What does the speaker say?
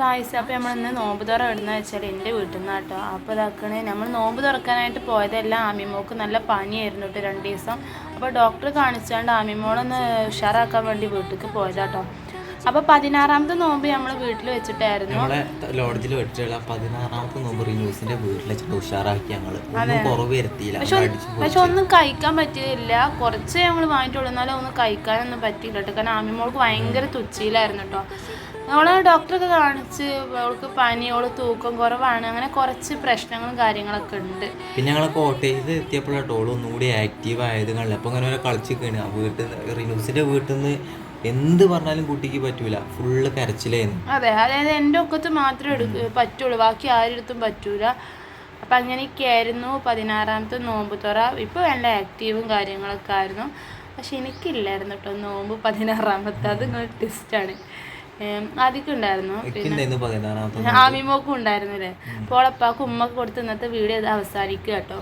Guys അപ്പോൾ നമ്മൾ ഇന്ന് നോമ്പ് തുറ ഇടുന്ന വെച്ചാൽ എന്റെ വീട്ടിൽ നിന്ന് കേട്ടോ അപ്പോൾ ഇതാക്കണേ നമ്മൾ നോമ്പ് തുറക്കാനായിട്ട് പോയതെല്ലാം ആമിമോക്ക് നല്ല പനിയായിരുന്നു കേട്ടോ രണ്ട് ദിവസം. അപ്പോൾ ഡോക്ടർ കാണിച്ചാണ്ട് ആമിമോളൊന്ന് ഉഷാറാക്കാൻ വേണ്ടി വീട്ടിലേക്ക് പോയതാട്ടോ. അപ്പോൾ പതിനാറാമത്തെ നോമ്പ് നമ്മൾ വീട്ടിൽ വെച്ചിട്ടായിരുന്നു. ലോഡ്ജിൽ വെച്ചിട്ടുള്ള പതിനാറാമത്തെ നോമ്പ് റിന്യൂസിന്റെ വീട്ടിൽ വെച്ചിട്ട് ഉഷാറാക്കി ഞങ്ങൾ ഒന്നും കുറവ് വരുത്തിയില്ല. പക്ഷെ ഒന്ന് കഴിക്കാൻ പറ്റിയില്ല. കുറച്ച് ഞങ്ങൾ വാങ്ങിയിട്ടുള്ളൂ. എന്നാലും ഒന്നും കഴിക്കാനൊന്നും പറ്റിയില്ല കേട്ടോ. കാരണം ആമിമോൾക്ക് ഭയങ്കര തുച്ചിയിലായിരുന്നു കേട്ടോ. അവളെ ഡോക്ടറൊക്കെ കാണിച്ച് അവൾക്ക് പനി അവൾ തൂക്കം കുറവാണ്. അങ്ങനെ കുറച്ച് പ്രശ്നങ്ങളും കാര്യങ്ങളൊക്കെ ഉണ്ട്. പിന്നെ ഞങ്ങളെ കോട്ടയത്ത് എത്തിയപ്പോഴാട്ടോ ഓൾ ഒന്നുകൂടി ആക്റ്റീവ് ആയത് കണ്ടില്ല അപ്പൊ അങ്ങനെ ഓരോ കളിച്ചിക്കാണ്. വീട്ടിൽ റിനൂസിന്റെ വീട്ടിൽ നിന്ന് എന്ത് പറഞ്ഞാലും കുട്ടിക്ക് പറ്റൂല. ഫുള്ള് കരച്ചിലായിരുന്നു അതെ. അതായത് എന്റെ ഒക്കത്ത് മാത്രമേ എടുക്ക പറ്റുള്ളൂ. ബാക്കി ആരെടുത്തും പറ്റൂല. അപ്പം അങ്ങനെയൊക്കെ ആയിരുന്നു. പതിനാറാമത്തെ നോമ്പ് തുറ. ഇപ്പോൾ നല്ല ആക്റ്റീവും കാര്യങ്ങളൊക്കെ ആയിരുന്നു. പക്ഷെ എനിക്കില്ലായിരുന്നു കേട്ടോ നോമ്പ് പതിനാറാമത്തെ. അത് ടെസ്റ്റാണ് ആദ്യമൊക്കെ ഉണ്ടായിരുന്നു. ആമിമോക്കും ഉണ്ടായിരുന്നു അല്ലേ അപ്പോൾ ഉപ്പാക്ക് ഉമ്മക്ക് കൊടുത്ത് ഇന്നത്തെ വീഡിയോ അവസാനിക്കുക കേട്ടോ.